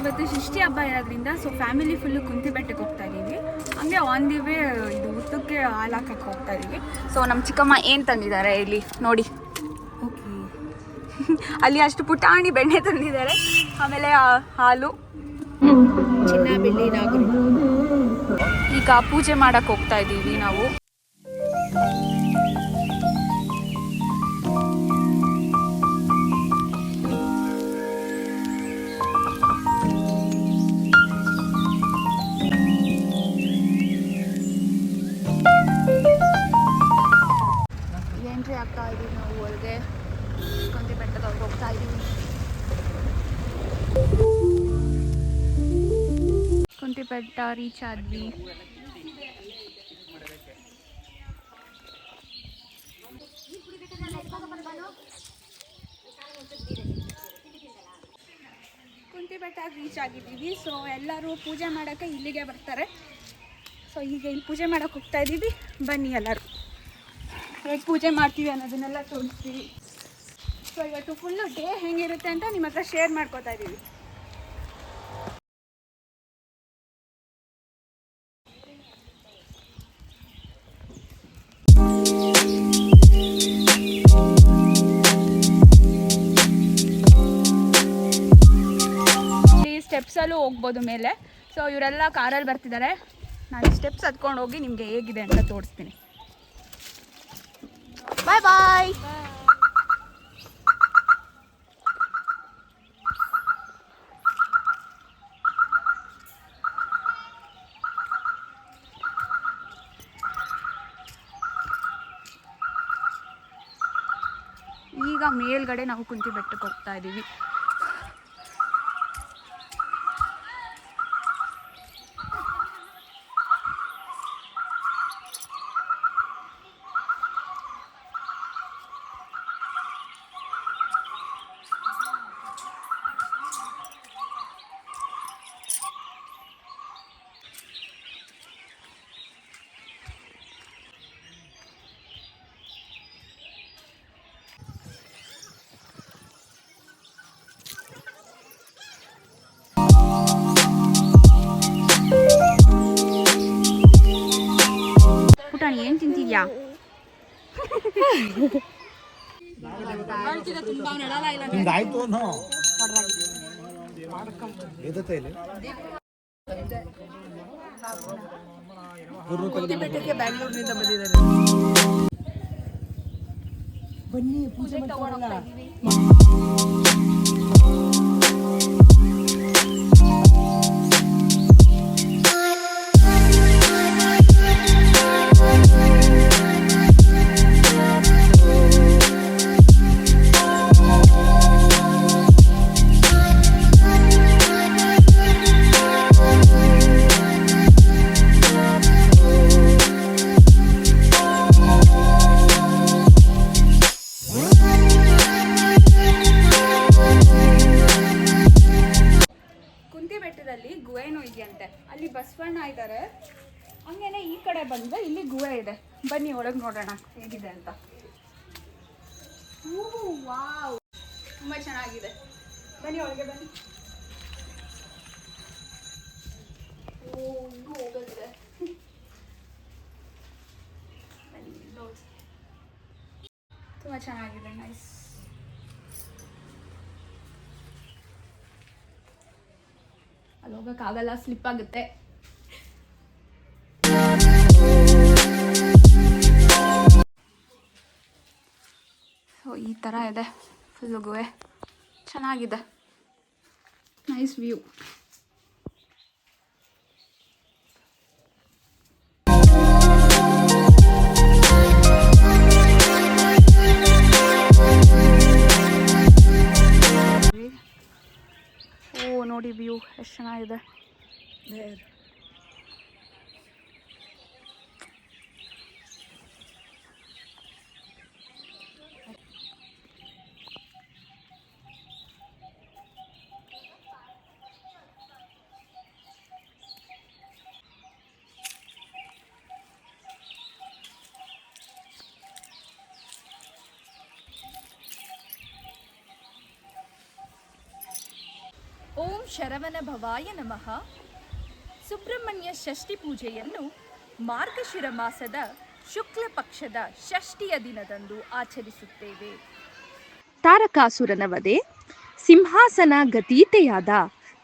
ಇವತ್ತು ಷಷ್ಠಿ ಹಬ್ಬ ಇರೋದ್ರಿಂದ ಸೊ ಫ್ಯಾಮಿಲಿ ಫುಲ್ಲು ಕುಂತಿ ಬೆಟ್ಟಕ್ಕೆ ಹೋಗ್ತಾ ಇದ್ದೀವಿ ಹಂಗೆ ಆನ್ ದಿ ವೇ ಇದು ಉತ್ತಕ್ಕೆ ಹಾಲು ಹಾಕಕ್ಕೆ ಹೋಗ್ತಾ ಇದ್ದೀವಿ ಸೊ ನಮ್ಮ ಚಿಕ್ಕಮ್ಮ ಏನು ತಂದಿದ್ದಾರೆ ಇಲ್ಲಿ? ನೋಡಿ. ಓಕೆ ಅಲ್ಲಿ ಅಷ್ಟು ಪುಟಾಣಿ ಬೆಣ್ಣೆ ತಂದಿದ್ದಾರೆ. ಆಮೇಲೆ ಹಾಲು. ಚಿನ್ನ, ಬೆಳ್ಳಿ, ನಾಗರು. ಈಗ ಪೂಜೆ ಮಾಡಕ್ಕೆ ಹೋಗ್ತಾ ಇದ್ದೀವಿ ನಾವು. ಬೆಟ್ಟ ರೀಚ್ ಆದ್ವಿ. ಕುಂತಿ ಬೆಟ್ಟ ರೀಚ್ ಆಗಿದ್ದೀವಿ. ಸೊ ಎಲ್ಲರೂ ಪೂಜೆ ಮಾಡೋಕ್ಕೆ ಇಲ್ಲಿಗೆ ಬರ್ತಾರೆ. ಸೊ ಈಗ ಇಲ್ಲಿ ಪೂಜೆ ಮಾಡೋಕೆ ಹೋಗ್ತಾ ಇದ್ದೀವಿ. ಬನ್ನಿ ಎಲ್ಲರೂ. ಹೇಗೆ ಪೂಜೆ ಮಾಡ್ತೀವಿ ಅನ್ನೋದನ್ನೆಲ್ಲ ತೋರಿಸ್ತೀವಿ. ಸೊ ಇವತ್ತು ಫುಲ್ಲು ಡೇ ಹೆಂಗಿರುತ್ತೆ ಅಂತ ನಿಮ್ಮ ಹತ್ರ ಶೇರ್ ಮಾಡ್ಕೋತಾ ಇದ್ದೀವಿ. ಸ್ಟೆಪ್ಸಲ್ಲೂ ಹೋಗ್ಬೋದು ಮೇಲೆ. ಸೊ ಇವರೆಲ್ಲ ಕಾರಲ್ಲಿ ಬರ್ತಿದ್ದಾರೆ ನಾನು ಸ್ಟೆಪ್ಸ್ ಹತ್ಕೊಂಡು ಹೋಗಿ ನಿಮಗೆ ಹೇಗಿದೆ ಅಂತ ತೋರಿಸ್ತೀನಿ. ಬಾಯ್ ಬಾಯ್ ಈಗ ಮೇಲ್ಗಡೆ ನಾವು ಕುಂತಿ ಬೆಟ್ಟಕ್ಕೆ ಹೋಗ್ತಾ ಇದ್ದೀವಿ. ಏನು ತಿಂತಿದ್ಯಾ ನಿಮ್ದಾಯ್ತು ಅನ್ನೋ ಎದತ್ತ ಇಲ್ಲಿ ಬೆಟ್ಟಕ್ಕೆ ಬ್ಯಾಂಗ್ಳೂರಿನಿಂದ ಬಂದಿದ್ದಾರೆ ಬನ್ನಿ ಪೂಜೆ ಕಡೆ ಬಂದ್ರೆ ಇಲ್ಲಿ ಗುಹೆ ಇದೆ. ಬನ್ನಿ, ಒಳಗೆ ನೋಡೋಣ ಹೇಗಿದೆ ಅಂತ. ವಾವ್. ತುಂಬ ಚೆನ್ನಾಗಿದೆ. ಬನ್ನಿ, ಒಳಗೆ ಬನ್ನಿ. ಓ ಹಿಂಗೂ ಹೋಗೋದಿದೆ ಬನ್ನಿ ನೋಡಿ ತುಂಬ ಚೆನ್ನಾಗಿದೆ ನೈಸ್ ಅಲ್ಲಿ ಹೋಗೋಕ್ಕಾಗಲ್ಲ ಸ್ಲಿಪ್ ಆಗುತ್ತೆ. ಈ ಥರ ಇದೆ. ಫುಲ್ಲು ಗುಹೆ ಚೆನ್ನಾಗಿದೆ. ನೈಸ್ ವ್ಯೂ ಓ ನೋಡಿ ವ್ಯೂ ಎಷ್ಟು ಚೆನ್ನಾಗಿದೆ ಓಂ ಶರವಣ ಭವಾಯ ನಮಃ. ಸುಬ್ರಹ್ಮಣ್ಯ ಷಷ್ಠಿ ಪೂಜೆಯನ್ನು ಮಾರ್ಗಶಿರ ಮಾಸದ ಶುಕ್ಲ ಪಕ್ಷದ ಷಷ್ಠಿಯ ದಿನದಂದು ಆಚರಿಸುತ್ತೇವೆ. ತಾರಕಾಸುರನ ವಧೆ ಸಿಂಹಾಸನ ಗತೀತೆಯಾದ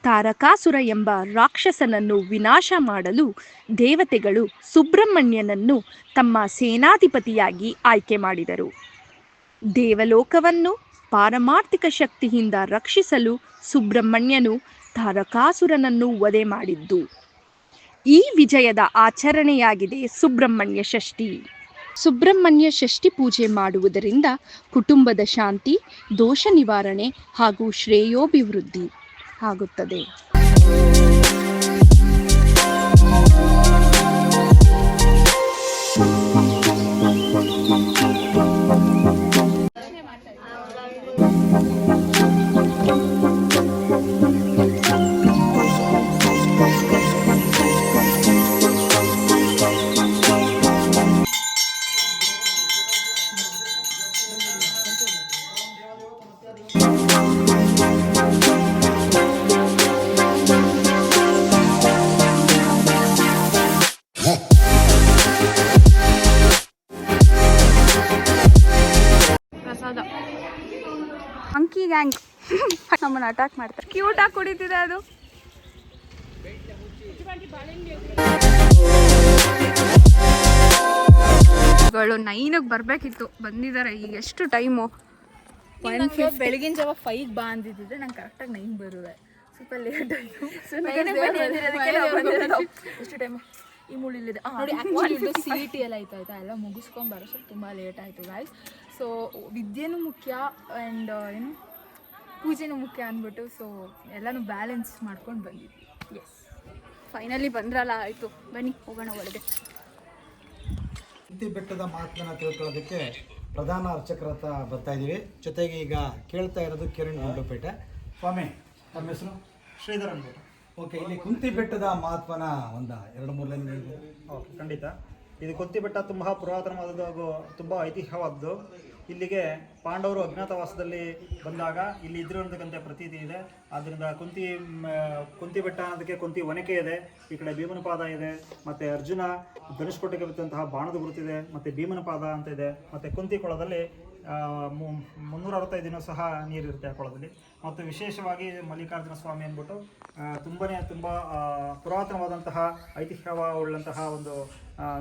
ತಾರಕಾಸುರ ಎಂಬ ರಾಕ್ಷಸನನ್ನು ವಿನಾಶ ಮಾಡಲು ದೇವತೆಗಳು ಸುಬ್ರಹ್ಮಣ್ಯನನ್ನು ತಮ್ಮ ಸೇನಾಧಿಪತಿಯಾಗಿ ಆಯ್ಕೆ ಮಾಡಿದರು. ದೇವಲೋಕವನ್ನು ಪಾರಮಾರ್ಥಿಕ ಶಕ್ತಿಯಿಂದ ರಕ್ಷಿಸಲು ಸುಬ್ರಹ್ಮಣ್ಯನು ತಾರಕಾಸುರನನ್ನು ವಧೆ ಮಾಡಿದ್ದು. ಈ ವಿಜಯದ ಆಚರಣೆಯಾಗಿದೆ ಸುಬ್ರಹ್ಮಣ್ಯ ಷಷ್ಠಿ. ಸುಬ್ರಹ್ಮಣ್ಯ ಷಷ್ಠಿ ಪೂಜೆ ಮಾಡುವುದರಿಂದ ಕುಟುಂಬದ ಶಾಂತಿ ದೋಷ ನಿವಾರಣೆ ಹಾಗೂ ಶ್ರೇಯೋಭಿವೃದ್ಧಿ ಆಗುತ್ತದೆ. ಗ್ಯಾಂಗ್ ನಮ್ಮನ್ನ ಅಟ್ಯಾಕ್ ಮಾಡ್ತಾರೆ. ಕ್ಯೂಟಾಗಿ ಕುಡಿತಿದೆ ಅದು. ನೈನಿಗೆ ಬರಬೇಕಿತ್ತು. ಬಂದಿದ್ದಾರೆ ಈಗ ಎಷ್ಟು ಟೈಮು ಬೆಳಗಿನ ಜಾವ ಫೈವ್ ಬಾ ಅಂದಿದ್ದಿದ್ರೆ ನಂಗೆ ಕರೆಕ್ಟಾಗಿ ನೈನ್ ಬರುವೆ. ಸ್ವಲ್ಪ ಲೇಟ್ ಆಯಿತು. ಎಷ್ಟು ಟೈಮ್ ಈ ಮುಳಿಲಿದೆ ನೋಡಿ ಆ್ಯಕ್ಚುಲಿ ಸಿ ಇ ಟಿ ಎಲ್ಲ ಆಯ್ತು ಆಯ್ತಾ? ಎಲ್ಲ ಮುಗಿಸ್ಕೊಂಡು ಬರೋ ಸ್ವಲ್ಪ ತುಂಬ ಲೇಟ್ ಆಯ್ತು ಗಾಯ್ಸ್ ಸೊ ವಿದ್ಯೆನೂ ಮುಖ್ಯ ಆ್ಯಂಡ್ ಏನು? ಪೂಜೆನೂ ಮುಖ್ಯ ಅಂದ್ಬಿಟ್ಟು ಸೊ ಎಲ್ಲನೂ ಬ್ಯಾಲೆನ್ಸ್ ಮಾಡ್ಕೊಂಡು ಬಂದಿದ್ವಿ ಎಸ್ ಫೈನಲಿ ಬಂದ್ರಲ್ಲ ಆಯಿತು. ಬನ್ನಿ ಹೋಗೋಣ ಒಳಗೆ. ಕುಂತಿ ಬೆಟ್ಟದ ಮಹತ್ವನ ತಿಳ್ಕೊಳ್ಳೋದಕ್ಕೆ ಪ್ರಧಾನ ಅರ್ಚಕರ ಹತ್ರ ಬರ್ತಾ ಇದ್ದೀವಿ. ಜೊತೆಗೆ ಈಗ ಕೇಳ್ತಾ ಇರೋದು ಕಿರಣ್ ಗುಂಡಪೇಟೆ. ಸ್ವಾಮಿ ತಮ್ಮ ಹೆಸರು? ಶ್ರೀಧರ್ ಅಂದ್ಬಿಟ್ಟು. ಓಕೆ ಇಲ್ಲಿ ಕುಂತಿ ಬೆಟ್ಟದ ಮಹತ್ವನ ಒಂದ ಎರಡು ಮೂರು ಲೈನ್ ಹೇಳ್ಬೋದು. ಓಕೆ ಖಂಡಿತ. ಇದು ಕುಂತಿ ಬೆಟ್ಟ ತುಂಬ ಪುರಾತನವಾದದ್ದು ಹಾಗೂ ತುಂಬ ಐತಿಹ್ಯವಾದದ್ದು. ಇಲ್ಲಿಗೆ ಪಾಂಡವರು ಅಜ್ಞಾತವಾಸದಲ್ಲಿ ಬಂದಾಗ ಇಲ್ಲಿ ಇದ್ರು ಅನ್ನತಕ್ಕಂಥ ಪ್ರತೀತಿ ಇದೆ. ಆದ್ದರಿಂದ ಕುಂತಿ ಕುಂತಿ ಬೆಟ್ಟ ಅನ್ನೋದಕ್ಕೆ ಕುಂತಿ ಒನಕೆ ಇದೆ. ಈ ಕಡೆ ಭೀಮನ ಪಾದ ಇದೆ. ಮತ್ತು ಅರ್ಜುನ ಧನುಷ್ಕೋಟೆಗೆ ಬಿದ್ದಂತಹ ಬಾಣದ ಗುರುತಿದೆ. ಮತ್ತು ಭೀಮನ ಪಾದ ಅಂತ ಇದೆ. ಮತ್ತು ಕುಂತಿ ಕೊಳದಲ್ಲಿ ಮುನ್ನೂರ ಅರವತ್ತೈದು ದಿನ ಸಹ ನೀರಿರುತ್ತೆ ಆ ಕೊಳದಲ್ಲಿ. ಮತ್ತು ವಿಶೇಷವಾಗಿ ಮಲ್ಲಿಕಾರ್ಜುನ ಸ್ವಾಮಿ ಅಂದ್ಬಿಟ್ಟು ತುಂಬನೇ ತುಂಬ ಪುರಾತನವಾದಂತಹ ಐತಿಹ್ಯವುಳ್ಳಂತಹ ಒಂದು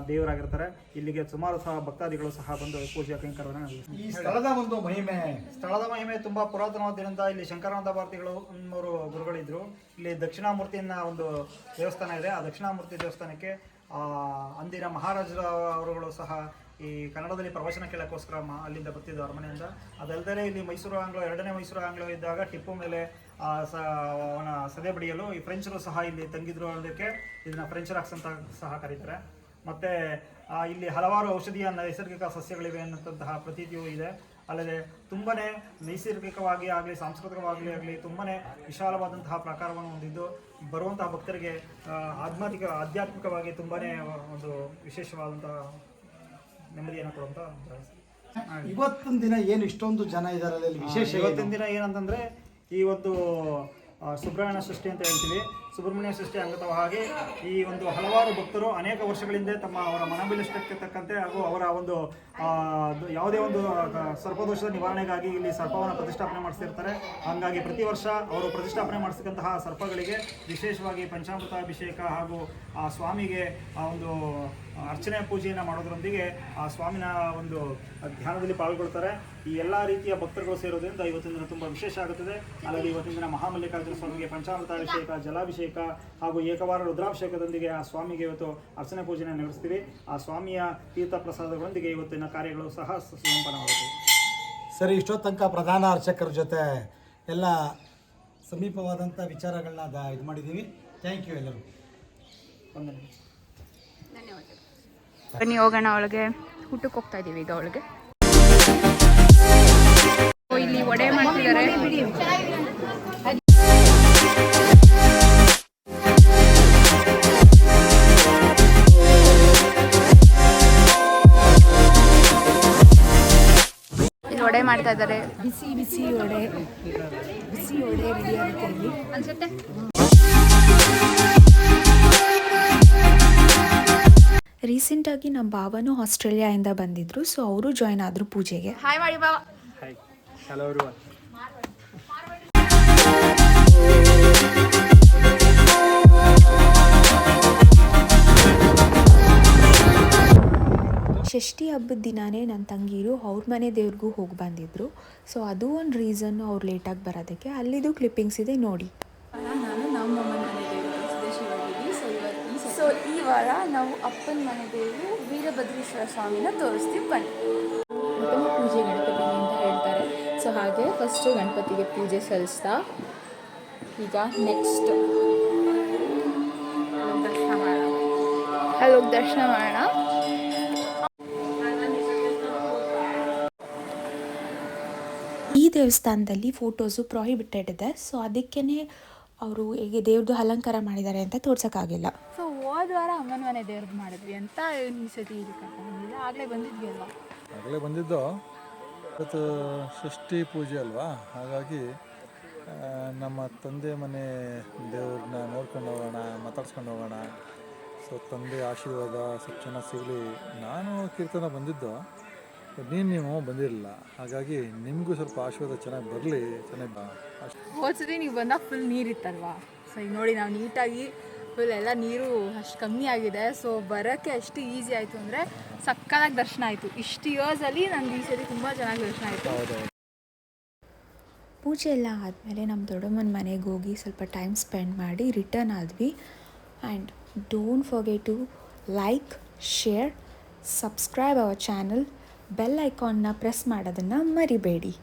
ದೇವರಾಗಿರ್ತಾರೆ. ಇಲ್ಲಿಗೆ ಸುಮಾರು ಸಹ ಭಕ್ತಾದಿಗಳು ಸಹ ಬಂದು ಪೂಜೆ ಕೈಂಕರ್ಯವನ್ನು. ಈ ಸ್ಥಳದ ಒಂದು ಮಹಿಮೆ. ಸ್ಥಳದ ಮಹಿಮೆ ತುಂಬ ಪುರಾತನವಾದ್ದರಿಂದ ಇಲ್ಲಿ ಶಂಕರಾನಂದ ಭಾರತಿಗಳು ಅನ್ನೋರು ಗುರುಗಳಿದ್ರು. ಇಲ್ಲಿ ದಕ್ಷಿಣಾಮೂರ್ತಿಯನ್ನ ಒಂದು ದೇವಸ್ಥಾನ ಇದೆ. ಆ ದಕ್ಷಿಣಾಮೂರ್ತಿ ದೇವಸ್ಥಾನಕ್ಕೆ ಅಂದಿನ ಮಹಾರಾಜರ ಅವರುಗಳು ಸಹ ಈ ಕನ್ನಡದಲ್ಲಿ ಪ್ರವಚನ ಕೇಳೋಕ್ಕೋಸ್ಕರ ಅಲ್ಲಿಂದ ಬರ್ತಿದ್ದು ಅರಮನೆಯಿಂದ. ಅದಲ್ಲದೆ ಇಲ್ಲಿ ಮೈಸೂರು ಆಂಗ್ಲೋ, ಎರಡನೇ ಮೈಸೂರು ಆಂಗ್ಲೋ ಇದ್ದಾಗ ಟಿಪ್ಪು ಮೇಲೆ ಸ, ಅವನ ಸದೆ ಬಡಿಯಲು ಈ ಫ್ರೆಂಚರು ಸಹ ಇಲ್ಲಿ ತಂಗಿದ್ರು ಅನ್ನೋದಕ್ಕೆ ಇದನ್ನ ಫ್ರೆಂಚ್ ರಾಕ್ಸ್ ಅಂತ ಸಹ ಕರೀತಾರೆ. ಮತ್ತೆ ಇಲ್ಲಿ ಹಲವಾರು ಔಷಧೀಯ ನೈಸರ್ಗಿಕ ಸಸ್ಯಗಳಿವೆ ಅನ್ನೋಂತಹ ಪ್ರತೀತಿಯೂ ಇದೆ. ಅಲ್ಲದೆ ತುಂಬನೇ ನೈಸರ್ಗಿಕವಾಗಿ ಆಗಲಿ ಸಾಂಸ್ಕೃತಿಕವಾಗಿ ಆಗಲಿ ತುಂಬನೇ ವಿಶಾಲವಾದಂತಹ ಪ್ರಕಾರವನ್ನು ಹೊಂದಿದ್ದು, ಬರುವಂತಹ ಭಕ್ತರಿಗೆ ಆಧ್ಯಾತ್ಮಿಕ, ಆಧ್ಯಾತ್ಮಿಕವಾಗಿ ತುಂಬನೇ ಒಂದು ವಿಶೇಷವಾದಂತಹ ನೆಮ್ಮದಿಯನ್ನು ಕೊಡುವಂಥ ಇವತ್ತಿನ ದಿನ ಏನು ಇಷ್ಟೊಂದು ಜನ ಇದ್ದಾರೆ ವಿಶೇಷ? ಇವತ್ತಿನ ದಿನ ಏನಂತಂದ್ರೆ ಈ ಒಂದು ಸುಬ್ರಹ್ಮಣ್ಯ ಸೃಷ್ಟಿ ಅಂತ ಹೇಳ್ತೀವಿ. ಸುಬ್ರಹ್ಮಣ್ಯ ಸೃಷ್ಟಿ ಹಾಗೆ ಈ ಒಂದು ಹಲವಾರು ಭಕ್ತರು ಅನೇಕ ವರ್ಷಗಳಿಂದ ತಮ್ಮ ಅವರ ಮನಬಿಲಿಷ್ಟಕ್ಕೆ ತಕ್ಕಂತೆ ಹಾಗೂ ಅವರ ಒಂದು ಯಾವುದೇ ಒಂದು ಸರ್ಪದೋಷದ ನಿವಾರಣೆಗಾಗಿ ಇಲ್ಲಿ ಸರ್ಪವನ್ನು ಪ್ರತಿಷ್ಠಾಪನೆ ಮಾಡಿಸ್ತಿರ್ತಾರೆ. ಹಾಗಾಗಿ ಪ್ರತಿ ವರ್ಷ ಅವರು ಪ್ರತಿಷ್ಠಾಪನೆ ಮಾಡಿಸ್ತಕ್ಕಂತಹ ಸರ್ಪಗಳಿಗೆ ವಿಶೇಷವಾಗಿ ಪಂಚಾಮೃತ ಅಭಿಷೇಕ ಹಾಗೂ, ಆ, ಸ್ವಾಮಿಗೆ, ಆ, ಒಂದು ಅರ್ಚನೆ ಪೂಜೆಯನ್ನು ಮಾಡೋದರೊಂದಿಗೆ, ಆ, ಸ್ವಾಮಿನ ಒಂದು ಧ್ಯಾನದಲ್ಲಿ ಪಾಲ್ಗೊಳ್ತಾರೆ. ಈ ಎಲ್ಲ ರೀತಿಯ ಭಕ್ತರುಗಳು ಸೇರೋದ್ರಿಂದ ಇವತ್ತಿನ ದಿನ ತುಂಬ ವಿಶೇಷ ಆಗುತ್ತದೆ. ಅಲ್ಲದೆ ಇವತ್ತಿನ ದಿನ ಮಹಾಮಲ್ಲಿಕಾರ್ಜುನ ಸ್ವಾಮಿಗೆ ಪಂಚಾಮೃತಾಭಿಷೇಕ, ಜಲಾಭಿಷೇಕ ಹಾಗೂ ಏಕವಾರ ರುದ್ರಾಭಿಷೇಕದೊಂದಿಗೆ ಆ ಸ್ವಾಮಿಗೆ ಇವತ್ತು ಅರ್ಚನೆ ಪೂಜೆಯನ್ನು ನಡೆಸ್ತೀವಿ. ಆ ಸ್ವಾಮಿಯ ತೀರ್ಥ ಪ್ರಸಾದಗಳೊಂದಿಗೆ ಇವತ್ತಿನ ಕಾರ್ಯಗಳು ಸಹ ಸಂಪನ್ನವಾಗುತ್ತೆ. ಸರಿ ಇಷ್ಟೋ ತನಕ ಪ್ರಧಾನ ಅರ್ಚಕರ ಜೊತೆ ಎಲ್ಲ ಸಮೀಪವಾದಂಥ ವಿಚಾರಗಳನ್ನ ದ ಇದು ಮಾಡಿದ್ದೀವಿ. ಥ್ಯಾಂಕ್ ಯು ಎಲ್ಲರೂ. ವಂದನೆ. ಬನ್ನಿ ಹೋಗೋಣ ಅವಳಿಗೆ. ಊಟಕ್ಕೆ ಹೋಗ್ತಾ ಇದ್ದೀವಿ ಈಗ ಅವಳಿಗೆ. ಇಲ್ಲಿ ಒಡೆ ಮಾಡ್ತಿದ್ದಾರೆ. ಮಾಡ್ತಾ ಇದ್ದಾರೆ? ಬಿಸಿ ಬಿಸಿ ಒಡೆ ಬಿಸಿ ಒಡೆ ರೆಡಿ ಆಗುತ್ತೆ ಇಲ್ಲಿ. ಅನ್ಸುತ್ತೆ? ರೀಸೆಂಟಾಗಿ ನಮ್ಮ ಆಸ್ಟ್ರೇಲಿಯಾ ಆಸ್ಟ್ರೇಲಿಯಾಯಿಂದ ಬಂದಿದ್ರು ಸೊ ಅವರು ಜಾಯ್ನ್ ಆದರು ಪೂಜೆಗೆ. ಹಾಯ್ ಮಾಡಿ ಬಾವ ಷಷ್ಠಿ ಹಬ್ಬದ ದಿನಾನೇ ನನ್ನ ತಂಗೀರು ಅವ್ರ ಮನೆ ದೇವ್ರಿಗೂ ಹೋಗಿ ಬಂದಿದ್ದರು ಸೊ ಅದು ಒಂದು ರೀಸನ್ ಅವ್ರು ಲೇಟಾಗಿ ಬರೋದಕ್ಕೆ. ಅಲ್ಲಿದು ಕ್ಲಿಪ್ಪಿಂಗ್ಸ್ ಇದೆ ನೋಡಿ. ನಾನು ನಮ್ಮ ಮನೆ ಸೊ ಇವತ್ತು ಸೊ ಈ ವಾರ ನಾವು ಅಪ್ಪನ ಮನೆ ದೇವರು ವೀರಭದ್ರೇಶ್ವರ ಸ್ವಾಮಿನ ತೋರಿಸ್ತೀವಿ. ಬನ್ನಿ. ಪ್ರಥಮ ಪೂಜೆ ಗಣಪತಿ ಅಂತ ಹೇಳ್ತಾರೆ. ಸೊ ಹಾಗೆ ಫಸ್ಟು ಗಣಪತಿಗೆ ಪೂಜೆ ಸಲ್ಲಿಸ್ತಾ ಈಗ ನೆಕ್ಸ್ಟ್ ದರ್ಶನ ಮಾಡೋಣ. ಹಲೋ ದರ್ಶನ ಮಾಡೋಣ. ದೇವಸ್ಥಾನದಲ್ಲಿ ಫೋಟೋಸು ಪ್ರಾಹಿಬಿಟೆಡ್ ಇದೆ. ಸೊ ಅದಕ್ಕೇ ಅವರು ಹೇಗೆ ದೇವ್ರದ್ದು ಅಲಂಕಾರ ಮಾಡಿದ್ದಾರೆ ಅಂತ ತೋರ್ಸೋಕ್ಕಾಗಿಲ್ಲ. ಸೊ ಹೋದ ವಾರ ಅಮ್ಮನ ಮನೆ ದೇವ್ರದ್ದು ಮಾಡಿದ್ವಿ ಅಂತ ಈ ಸತಿ ಆಗಲೇ ಬಂದಿದ್ವಿ ಅಲ್ವಾ? ಆಗಲೇ ಬಂದಿದ್ದು. ಇವತ್ತು ಷಷ್ಠಿ ಪೂಜೆ ಅಲ್ವಾ? ಹಾಗಾಗಿ ನಮ್ಮ ತಂದೆ ಮನೆ ದೇವ್ರನ್ನ ನೋಡ್ಕೊಂಡು ಹೋಗೋಣ ಮಾತಾಡ್ಸ್ಕೊಂಡು ಹೋಗೋಣ. ಸೊ ತಂದೆ ಆಶೀರ್ವಾದ ಸ್ವಲ್ಪ ಚೆನ್ನಾಗಿ ಸಿಗಲಿ. ನಾನು ಕೀರ್ತನ ಬಂದಿದ್ದು. ನೀನು ನೀವು ಬಂದಿರಲಿಲ್ಲ. ಹಾಗಾಗಿ ನಿಮಗೂ ಸ್ವಲ್ಪ ಆಶೀರ್ವಾದ ಚೆನ್ನಾಗಿ ಬರಲಿ ಚೆನ್ನಾಗಿ ಬಾ. ಅಷ್ಟು ಹೋದ್ಸತಿ ನೀವು ಬಂದಾಗ ಫುಲ್ ನೀರಿತ್ತಲ್ವಾ ಸೊ ಈಗ ನೋಡಿ ನಾವು ನೀಟಾಗಿ ಫುಲ್ ಎಲ್ಲ ನೀರು ಅಷ್ಟು ಕಮ್ಮಿ ಆಗಿದೆ. ಸೊ ಬರೋಕ್ಕೆ ಎಷ್ಟು ಈಸಿ ಆಯಿತು ಅಂದರೆ ಸಕ್ಕತ್ತಾಗಿ ದರ್ಶನ ಆಯಿತು. ಇಷ್ಟು ಇಯರ್ಸಲ್ಲಿ ನನಗೆ ಈ ಸರಿ ತುಂಬ ಚೆನ್ನಾಗಿ ದರ್ಶನ ಆಯಿತು. ಪೂಜೆ ಎಲ್ಲ ಆದಮೇಲೆ ನಮ್ಮ ದೊಡ್ಡಮ್ಮನ ಮನೆಗೆ ಹೋಗಿ ಸ್ವಲ್ಪ ಟೈಮ್ ಸ್ಪೆಂಡ್ ಮಾಡಿ ರಿಟರ್ನ್ ಆದ್ವಿ. And don't forget to like share subscribe our channel bell ಐಕಾನ್ನ press ಮಾಡೋದನ್ನು ಮರಿಬೇಡಿ.